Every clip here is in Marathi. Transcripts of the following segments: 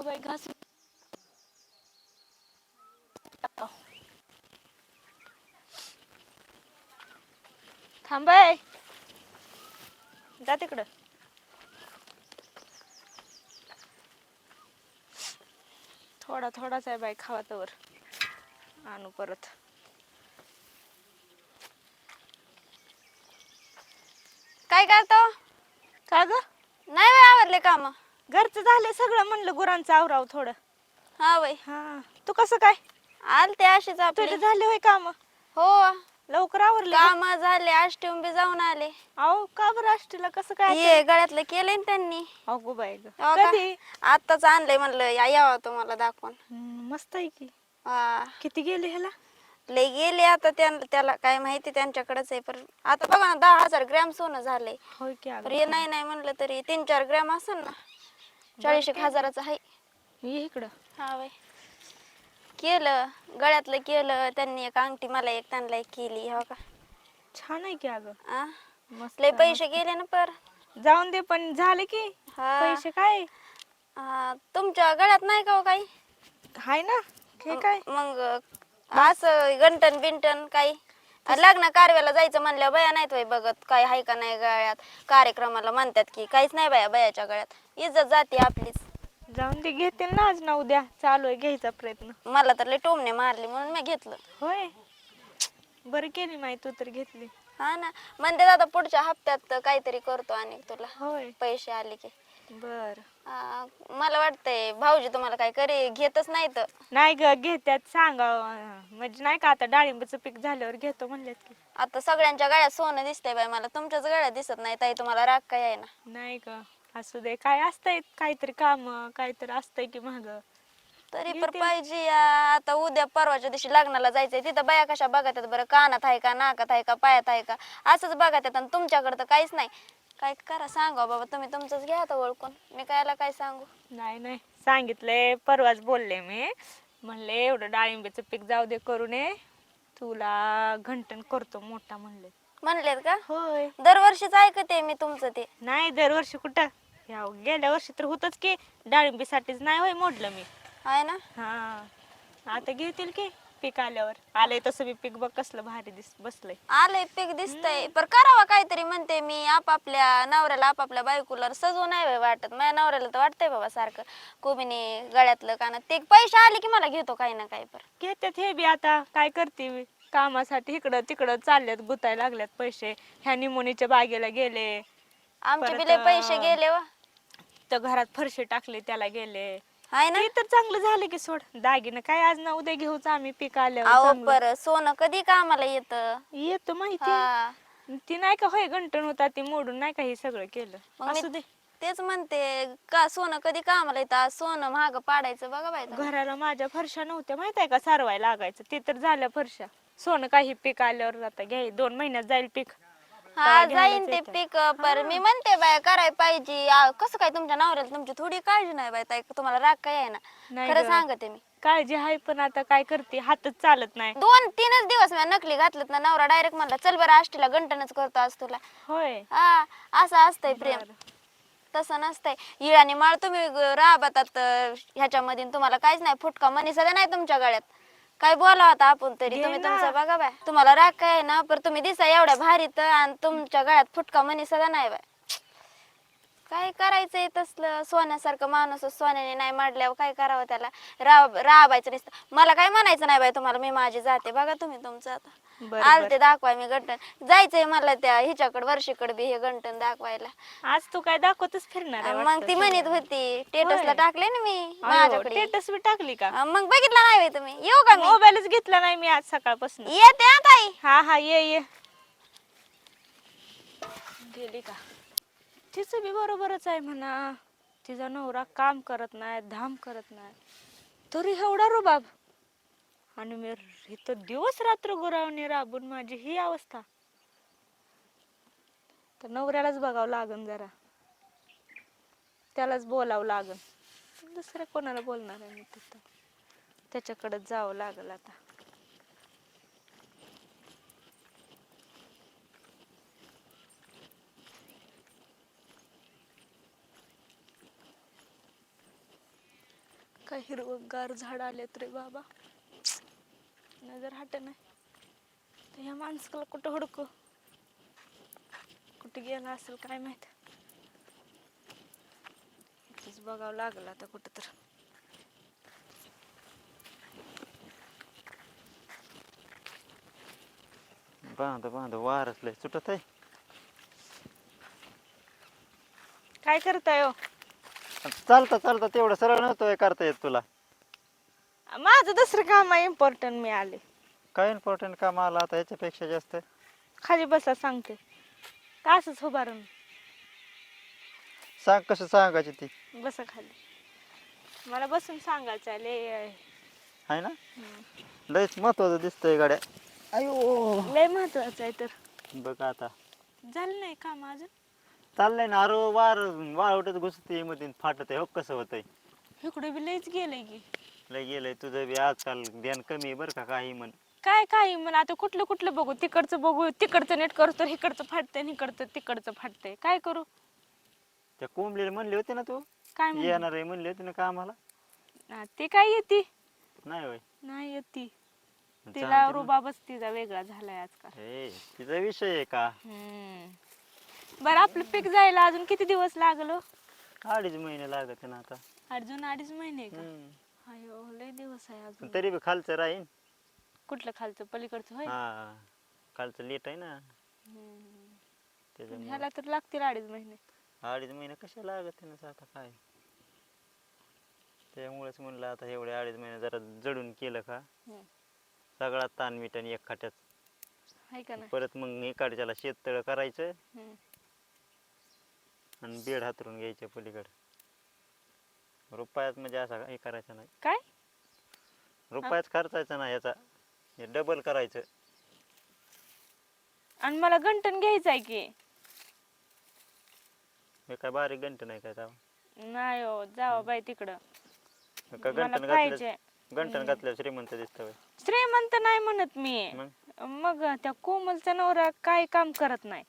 अगो बाई घास थांबाय जा तिकडं थोडा थोडाच आहे बाई खावा तवर आणू परत काय करतो का ग नाही बाई आवरले काम घरचं झालंय सगळं म्हणलं गुरांचं आवराव थोडं. हा बाई. हा. तू कसं काय? आलते अशीच आपले. झाले होय काम? हो. लवकर आवरले काम झाले आष्टून बी जाऊन आले. अहो का बरं आष्टीला कसं काय ये गळ्यातलं केलंय ना त्यांनी. अगो ग. हो का? कधी? आत्ताच आणलंय म्हणलं या यावं तुम्हाला दाखवून. हम्म, मस्त आहे की. हा. किती गेले ह्याला? लय गेले आता त्यां- त्याला काय माहिती त्यांच्याकडेच आहे. पण आता बघा ना दहा हजार ग्रॅम सोनं झालंय. होय की पण अगं हे नाही नाही म्हणलं तरी तीन चार ग्रॅम असेल ना. चाळीस एक हजाराचं आहे. ये इकडं. हा बाई. केलं गळ्यातलं केलं त्यांनी एक अंगठी मला एक त्यांना एक केली हो का? छान आहे की अगं. आ? मस्त लय पैसे गेले ना पर. जाऊन दे पण झाले की. हा. पैसे काय? तुमच्या गळ्यात नाही का हो काही? हाय ना हे काय? मग असं गंटन बिंटन काही? लग्न कारव्याला जायचं म्हणल्यावर बया नाहीत बघत काय हाय का नाही गळ्यात? कार्यक्रमाला म्हणतात की काहीच नाही बाया बयाच्या गळ्यात. इज्जत जाते आपलीच. जाऊन दे घेते ना आज ना उद्या. चालू आहे घ्यायचा प्रयत्न. मला तर लय टोमने मारली म्हणून मी घेतलं. होय? बरं केली माही तू तर घेतली. हा ना. म्हणते आता पुढच्या हप्त्यात काहीतरी करतो आणि तुला. होय. पैसे आले की. बर. आ, मला वाटतंय भाऊजी तुम्हाला काय करे घेतच नाही तर नाही ग घेत्यात सांगा. म्हणजे नाही का आता डाळिंबाचं पीक झाल्यावर घेतो म्हणलेत की. आता सगळ्यांच्या गळ्यात सोनं दिसतंय बाई मला. तुमच्याच गळ्यात दिसत नाही ताई तुम्हाला राग काय आहे ना? नाही ग. असू दे काय असतंय काहीतरी काम काहीतरी असतंय की माग. तरी पण. पाहिजे या. आता उद्या परवाच्या दिवशी लग्नाला जायचंय. तिथं बाया कशा बघत आहेत बरं? कानात आहे का नाकात आहे का पायात आहे का? असंच बघत आहेत आणि तुमच्याकडे तर काहीच नाही. काय करा सांगा बाबा तुम्ही तुमचंच घ्या आता ओळखून. मी कायला काय सांगू? नाही नाही. सांगितलंय परवाच बोलले मी. म्हणले एवढं डाळिंबीचं पीक जाऊ दे करू नये. तुला घंटन करतो मोठा म्हणले. म्हणलेत का? होय. दरवर्षीच ऐकते मी तुमचं ते. नाही दरवर्षी कुठं? ह्या गेल्या वर्षी तर होतच की डाळिंबीसाठीच नाही होय मोडलं मी. आहे ना? हा. आता घेतील की पीक आल्यावर. आलंय तसं बी पीक बघ कसलं भारी दिस बसलंय. आलंय पीक दिसतंय. पर करावा काहीतरी म्हणते मी. आपापल्या नवऱ्याला आपापल्या बायकोला सजवू नाही बाई वाटत. माझ्या नवऱ्याला तर वाटतंय बाबा सारखं. कोबिनी गळ्यातलं कानात ते पैसे आले की मला घेतो काही ना काही पर घेतात हे बी आता. काय करते बी? कामासाठी इकडं तिकडं चालल्यात गुताय लागल्यात पैसे. ह्या निमोनीच्या बागेला गेले. आमचे परत, बिले पैसे अं, गेले व तर घरात फरशी टाकली त्याला गेले. आहे ना. ते तर चांगलं झालं की सोड. दागिनं काय आज ना उद्या घेऊच आम्ही पीक आल्यावर अहो चांगलं. पर सोनं कधी कामाला येत? येतो माहिती ती नाही का होय गंटण होता ती मोडून नाही का हे सगळं केलं. असू दे. तेच म्हणते का सोनं कधी कामाला येतं? आज सोनं महाग पाडायचं बघा बाई तुम्ही. घराला माझ्या फरशा नव्हत्या माहीत आहे का? सारवायला लागायचं. ते तर झाल्या फरशा. सोनं काही पीक आल्यावर आता घ्याय दोन महिन्यात जाईल पीक. हा जाईन ते येतं. पीक पर मी म्हणते बाय कराय पाहिजे. आ, कसं काय तुमच्या नवऱ्याला तुमची थोडी काळजी नाही बाय ताई तुम्हाला राग काय आहे ना? नाही खरं गं. सांगते मी. काळजी आहे पण आता काय करते? हातच चालत नाही. दोन तीनच दिवस मी नकली घातलेत ना नवरा डायरेक्ट म्हणला चल बरं आष्टीला गंटनच करतो आज तुला. होय. हा असं असतंय प्रेम. तसं नसतंय. इळाने माळ तुम्ही ग- राहतात अं, ह्याच्यामध्ये तुम्हाला काहीच नाही फुटका मनी सध्या नाही तुमच्या गळ्यात. काय बोला होता आपण तरी तुम्ही. तुमचं बघा बाय तुम्हाला राग काय आहे ना पण तुम्ही दिसा एवढ्या भारीत आणि तुमच्या गळ्यात फुटका मनी सध्या नाही बाय काय करायचंय तसलं? सोन्यासारखं माणूस सोन्याने नाही मांडल्यावर काय करावं त्याला? राब राबायचं नसतं. मला काय म्हणायचं नाही बाई तुम्हाला? मी माझी जाते. बघा तुम्ही तुमचं आता. बरं, आलते दाखवाय मी गंटन जायचंय मला त्या हिच्याकडे वर्षीकडे बी हे गंटन दाखवायला. आज तू काय दाखवतच फिरणार आहे मग वाटतं ती म्हणत होती स्टेटसला होय. टाकले ना मी अयो, माझ्याकडे. status बी टाकली का? मग बघितलं नाही होय तुम्ही. येऊ का मी? मोबाईलच घेतला नाही मी आज सकाळपासून. येते हा ताई. हा हा ये ये. गेली का? तिचं बी बरोबरच आहे म्हणा. तिचा नवरा काम करत नाही धाम करत नाही तरी एवढा रुबाब आणि मी इथं दिवस रात्र गुरावणी राबून माझी ही अवस्था. तर नवऱ्यालाच बघावं लागन जरा. त्यालाच बोलावं लागन. दुसऱ्या कोणाला बोलणार आहे मी तिथं? त्याच्याकडे जावं लागल आता. काय हिरवगार झाड आलेत रे बाबा. नजर हट नाही. तर ह्या माणसाला कुठं हुडकू? कुठे गेला असेल काय माहीत? इथेच बघावं लागलं आता कुठं तर बांध बांध वारच लय सुटत आहे काय करताय हो? चालता चालता. तेवढं सरळ नव्हतं करता येत तुला. माझं दुसरं काम आहे इम्पॉर्टंट मी आले. काय इम्पॉर्टंट काम आला आता ह्याच्यापेक्षा जास्त? खाली बसा सांगते. का असंच उभारून सांग कसं सांगायची ती? बसा खाली. मला बसून सांगायचं आहे लय आहे ना? हम्म. लयच महत्वाचं दिसतंय गाड्या. अयो. लय महत्वाचं आहे तर. बघ आता. झालं नाही काम अजून? चाललंय ना अरे वार वाळवटत घुसते मध्ये फाटत हो कसं होतंय? इकडे बी लयच गेलंय की. लय गेलंय तुझं बी आजकाल ध्यान कमी आहे बरं का काही म्हण. काय काय मला आता कुठलं कुठलं बघू तिकडचं बघू तिकडचं नेट करतो तर इकडचं फाटतंय आणि इकडचं तिकडचं फाटतंय. काय करू? त्या कोंबलीला म्हणली होती ना तू? काय म्हणू? येणार आहे म्हणली होती ना कामाला? हा, ते काय येते? नाही होय. नाही येते. चालतंय तिला मग. रुबाबच तिचा वेगळा झालाय आजकाल. हे तिचा विषय आहे का? हम्म. बरं आपलं पीक जायला अजून किती दिवस लागलो? अडीच महिने लागत ना आता. अजून अडीच महिने का? हम्म. अयो लय दिवस आहे अजून. तरी बी खालचं राहीन. कुठलं खालचं? पलीकडचं होय? हा कालचं लेट आहे ना. हम्म. पण त्याच्यामुळे. ह्याला तर लागतील अडीच महिने. अडीच महिने कशा लागत ना आता काय? त्यामुळेच म्हणलं आता एवढे अडीच महिने जरा जडून केलं का? हम्म. सगळा ताण मिटन एक खाट्यात का नाही? परत मग इकडच्याला शेततळ करायचं. हम्म. आणि बेड हातरून घ्यायचं पलीकडे. रुपयात म्हणजे असा हे करायचं नाही. काय? रुपयाच खर्चायचा नाही याचा. हे डबल करायचं. आणि मला गंटन घ्यायचं आहे की. हे काय बारीक गंट नाही काय तेव्हा नाही हो जावा बाई तिकडं. हे काय मला गंटन घातलं पाहिजे. गंटन श्रीमंत दिसतं होय. श्रीमंत नाही म्हणत मी. मग? मग त्या कोमलचा नवरा काय काम करत नाही.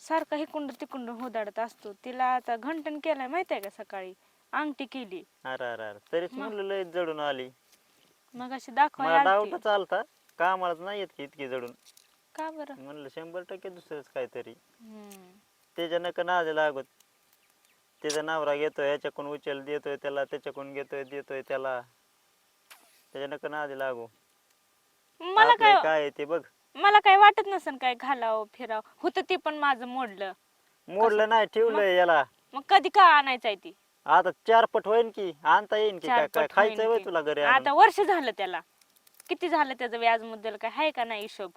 सारखा हिकुंड तिकुंड होदाडत असतो. तिला आता घंटन केलाय माहिती आहे का सकाळी? अंगठी केली. अरे अरे अरे. तरीच म्हणलं लय जडून आली. मग अशी मला दाखवायला डाऊट चालता कामालाच नाही येत की इतकी जडून. का बरं? म्हणलं शंभर टक्के दुसरंच काहीतरी. हम्म. त्याच्या नका नादे लागत. त्याचा नवरा घेतोय याच्याकडून उचल देतोय त्याला त्याच्याकडून घेतोय देतोय त्याला. त्याच्या नका नादे लागू. मला आपलं काय काय आहे ते बघ. मला काय वाटत नसन काय घालावं फिराव. होतं ते पण माझं मोडलं. मोडलं नाही ठेवलंय याला. मग कधी का आणायचंय ती? आता चार पट होईन की आणता येईन की चार काय काय पट खायचंय होईन वय की. तुला घरी आता? वर्ष झालं त्याला. किती झालं त्याचं व्याज मुद्दल काय? आहे का नाही हिशोब?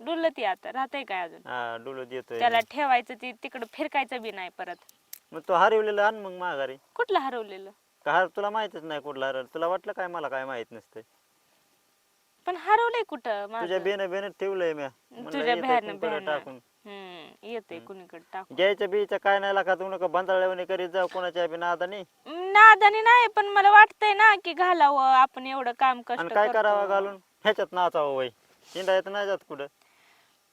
डुललं ती आता. राहतंय काय अजून? हा डुलो देतोय त्याला ठेवायचं ती तिकडं फिरकायचं बी नाही परत. मग तो हरवलेला आण मग माघारी. कुठलं हरवलेलं? का हर तुला माहितच नाही कुठला हरवलं. तुला वाटलं काय मला काय माहीत नसतंय. पण हरवलंय कुठं माझं? तुझ्या बेन बेन ठेवलंय म्हणलं तुझ्या येतंय भ्यानं कुणीकडे भ्यानं. टाकून हम्म येते कुणीकडे टाकू घ्यायचं बीचं काय नाही लागा तू नका बंधाळ्यावानी करीत जाऊ कोणाच्या बी नादानी नादानी नाही पण मला वाटतंय ना की घालावं आपण एवढं काम कष्ट आणि काय करतो. करावं घालून ह्याच्यात नाचावं वय चिंडा येत नाही जात कुठं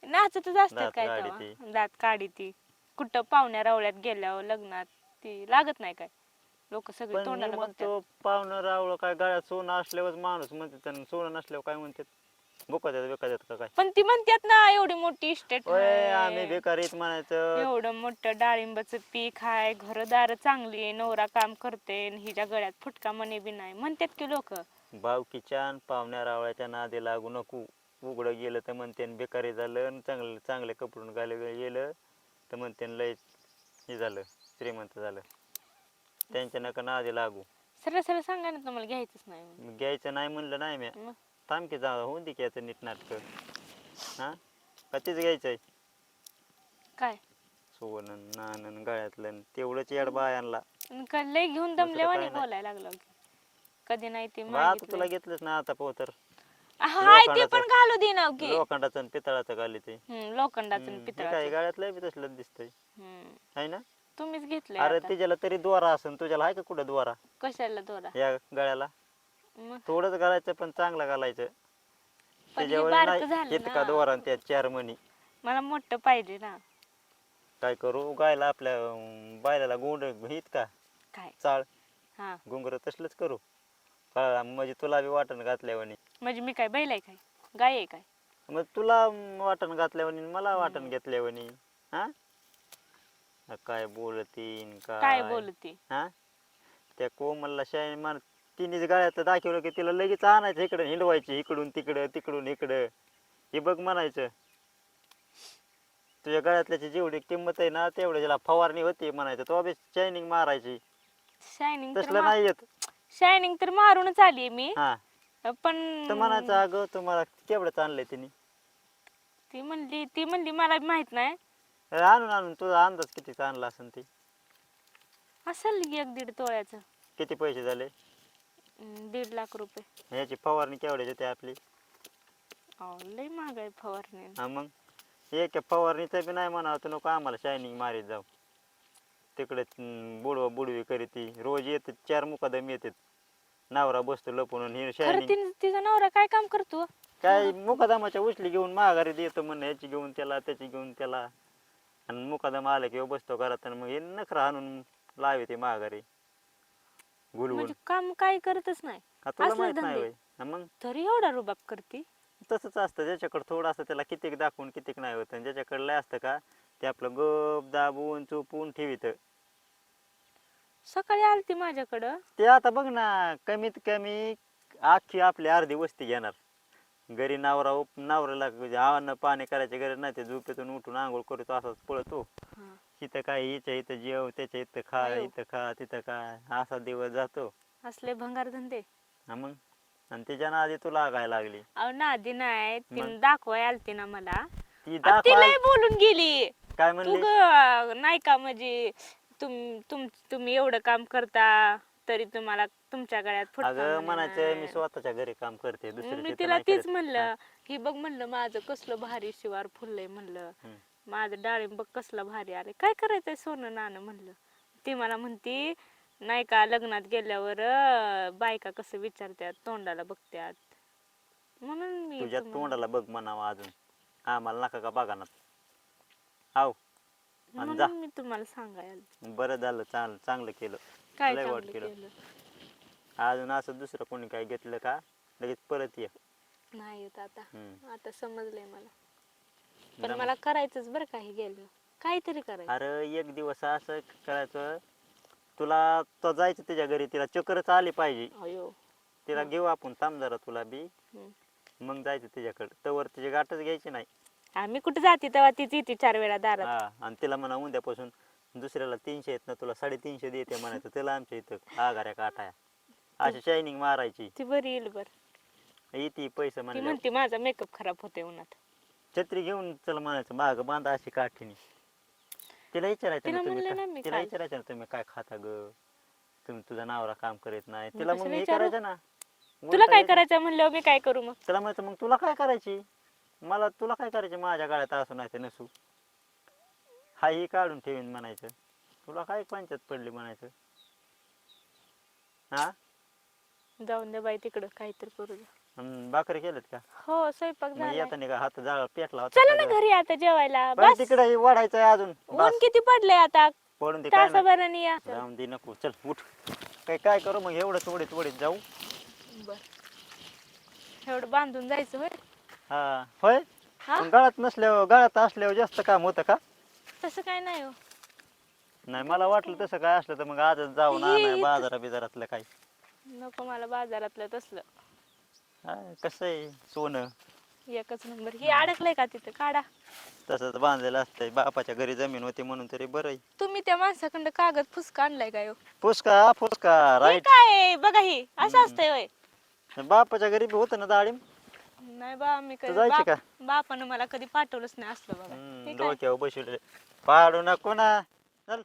नाचतच असतात दात काय काढीती. तेव्हा. दात काढी ती कुठं पाहुण्या रावळ्यात गेल्यावर लग्नात ती लागत नाही काय लोक सगळे पण मी तोंडाला बघतात. म्हणतो पाहुणं रावलं काय गळ्यात सोनं असल्यावर माणूस म्हणते आणि सोनं नसल्यावर काय म्हणतात? बुका देत बेका देत का काय? पण ती म्हणतात ना एवढी मोठी इस्टेट ओय आम्ही बेकारीत म्हणायचं. एवढं मोठं डाळिंबाचं पीक आहे घरदार चांगली आहे, नवरा काम करते आणि हिच्या गळ्यात फुटका मने बी नाही. म्हणतात की लोक. भावकी छान पाहुण्या रावळ्याच्या नादी लागू नको. उघडं गेलं तर म्हणते बेकारी झालं आणि चांगलं चांगले कपडून घाल गेलं तर म्हणते लय हे झालं श्रीमंत झालं. त्यांच्या नका नादी लागू. सरळ सरळ सांगा ना तुम्हाला घ्यायचंच नाही म्हणून. मग घ्यायचं नाही म्हणलं नाही मी मग? थांब की जा होऊन दे की याचं नीट नाटक. हा? का तीच घ्यायचंय? काय? सोनं नाणं गळ्यातलं आणि तेवढंच येड बायांना आणि का लय घेऊन दुसरं दमल्यावानी काय नाही. बोलायला लागलो की. कधी नाही ते मग आता तुला मागितलंय. घेतलंच ना आता पोतर. हाय ते लोखंडाचं- पण घालू दे ना की लोखंडाचं आणि पितळाचं घाली ते. हम्म, लोखंडाचं आणि हम्म, हे काय पितळाचं गळ्यातलं बी तसलं दिसतंय. हम्म. है ना? तुम्हीच घेतलंय अरे. तिच्याला तरी द्वारा असन तुझ्याला आहे का कुठं द्वारा कशाला दोरा? या गळ्याला. मग? थोडंच घालायचं पण चांगलं घालायचं. पण हे त्याच्यावर बारकं नाही झालं इतका ना. द्वारा आणि त्यात चार मणी. मला मोठं पाहिजे ना. काय करू गायला आपल्या अं, बायलाला गोंड हित का? काय? चाळ. हा. घुंगर तसलंच करू. कळला म्हणजे तुला बी वाटण घातल्यावानी. म्हणजे मी काय बैल आहे काय? गाय आहे काय? मग तुला वाटण घातल्यावानी आणि मला वाटण घेतल्यावानी. हा, काय बोलतीन काय बोलते? हा? त्या कोमलला शाय मान तिने गाळ्यात दाखवलं की तिला लगेच आणायचं इकडं हिंडवायची इकडून तिकडं तिकडून इकडं. हे बघ म्हणायचं. तुझ्या गळ्यातल्याची जेवढी किंमत आहे ना तेवढी त्याला फवारणी होती म्हणायचं. तो बी शायनिंग मारायची. शायनिंग तसलं नाही येत. शायनिंग तर मारूनच आली मी. हा. पण म्हणायचं अगं तुम्हाला केवढंच आणलंय तिने. ती म्हणली ती म्हणली मला माहीत नाही. अरे आणून आणून तुझा अंदाज किती आणला असेल ती? असेल एक दीड तोळ्याचं. किती पैसे झाले? अं, दीड लाख रुपये. याची फवारणी केवढ्याची होती आपली? अहो, लय महाग आहे फवारणी. हा मग? एक फवारणीचं बी नाही म्हणावं तर नको आम्हाला शायनिंग मारीत जाऊ. तिकडे बुडवा बुडवी करीती रोज येते चार मुकादम येतात नवरा बसतो लपून ही खरं शायनिंग ती तिचा नवरा काय काम करतो? काय मुकादमाच्या उचली घेऊन माघारी देतो म्हणणं याची घेऊन त्याला त्याची घेऊन त्याला. आणि मुकादम आला की बसतो घरात आणि मग हे नखरा आणून लावे ते माघारी. गुलगुल. म्हणजे काम काय करतच नाही. तुला असले माहीत नाही धंदे. होय? हा मग? तरी एवढा रुबाब करते. तसंच असतं. ज्याच्याकडे थोडं असतं त्याला कितीक दाखवून कितीक नाही होत. आणि ज्याच्याकडे लय असतं का ते आपलं गप दाबून चुपून ठेवित. सकाळी आलती माझ्याकडं. ते आता बघ ना कमीत कमी अख्खी आपली अर्धी वस्ती घेणार. घरी नवरा उप नवऱ्याला म्हणजे अन्न पाणी करायची गरज नाही ते झोपेतून उठून आंघोळ करतो असाच पळतो. इथं काय हिच्या इथं जेव त्याच्या इथं खा. इथं खा तिथं काय असा दिवस जातो. असले भंगार धंदे. हा मग? आणि त्याच्या आधी तू लागायला लागली. अहो नादी नाही. तिने मग? दाखवाय आलती ना मला. ती आ, ती दाखवा लय बोलून गेली. काय तू म्हणली ग नाही का म्हणजे तुम तुम तुम्ही एवढं काम करता. तरी तुम्हाला तुमच्या गळ्यात फुटका अगं म्हणे म्हणायचं मी. स्वतःच्या घरी काम करते मी तिला तेच. म्हणलं. ही. बघ म्हणलं माझं कसलं भारी शिवार फुललंय म्हणलं. माझं डाळिंब बघ कसलं भारी आले काय करायचंय सोनं नाणं म्हणलं. ती मला म्हणती नाही का लग्नात गेल्यावर अं, बायका कसं विचारतात तोंडाला बघत्यात. म्हणून मी तुझ्या तोंडाला बघ म्हणावं अजून. आम्हाला नका का बघा ना आणि जा. म्हणून मी तुम्हाला सांगायला बरं झालं चांगलं चांगलं केलं. काय लय वाट चांगलं केलं. केलं. अजून असं दुसरं कोणी काय घेतलं का? लगेच परत ये. नाही येत आता. हम्म. आता समजलंय मला. पण जम- मला करायचंच बरं काही गेलं. काहीतरी करायचं. अरे एक दिवस असं करायचं. तुला तो जायचं तिच्या घरी तिला चक्करच आली पाहिजे. अयो. तिला घेऊ आपण थांब जरा तुला बी. हम्म. मग जायचं तिच्याकडे. तवर तिची गाठच घ्यायची नाही. आम्ही कुठे जाते तेव्हा तीच येते चार वेळा दारात. हा आणि तिला म्हणा उद्यापासून दुसऱ्याला तीनशे येत ना तुला साडेतीनशे देते म्हणायचं तिला आमच्या इथं आगाऱ्या काठाया. अशी शायनिंग मारायची. ती बरी येईल बर. येते पैसे ती म्हणले म्हणते माझा मेकअप खराब होते उन्हात. छत्री घेऊन चल म्हणायचं माग बांधा अशी काठीने. तिला विचारायचं तिला ना तुम्ही म्हणलं काय- ना मी तिला काल. विचारायचं ना तुम्ही काय खाता ग? तुम्ही तुझा नावरा काम करीत नाही. तिला कसं मग हे विचारू? करायचं ना. तुला काय करायचं म्हणल्यावर मी काय करू मग? तिला म्हणायचं मग तुला काय करायची? मला तुला काय करायचे? माझ्या गाड्यात असू नाही तर नसू. हा ही काढून ठेवीन म्हणायचं. तुला काय पंचायत पडली म्हणायचं? हा? जाऊन दे बाई तिकडं काहीतरी करू दे. भाकरी केलेत का? हो स्वयंपाक मग झाला येताना का हात जाळ पेटला होता चला ना सगळा. घरी आता जेवायला. बस. तिकडे वाढायचं आहे अजून. ऊन बस. किती पडलंय आता? पडून दे काय नाही. तासाभराने या. जाऊन दे नको चल उठ. काय काय करू मग? एवढं थोडीत थोडीत जाऊ. बर. एवढं बांधून जायचं होय? हा. होय? हा? गळ्यात नसल्यावर गळ्यात असल्यावर जास्त काम होतं का? तसं काय नाही हो. नाही मला वाटलं तसं काय असलं तर मग आजच जाऊन आणाय बाजारा बिजारातलं काय नको मला बाजारातलं तसलं. हा, कसं आहे सोनं? एकच नंबर. हे अडकलंय का तिथं? काढा. तसंच बांधलेलं असतंय. बापाच्या घरी जमीन होती म्हणून तरी बरं आहे. तुम्ही त्या माणसाकडं कागद फुसका आणलाय काय हो? फुसका फुसका हे राईट. काय आहे? बघा ही असं असतंय होय. बापाच्या घरी बी होतं ना डाळिंब नाही बा मी कधी जायची बाप- का? बापानं मला कधी पाठवलंच नाही असलं बघा हम्म? डोक्यावर बसवले पाडू नको ना चल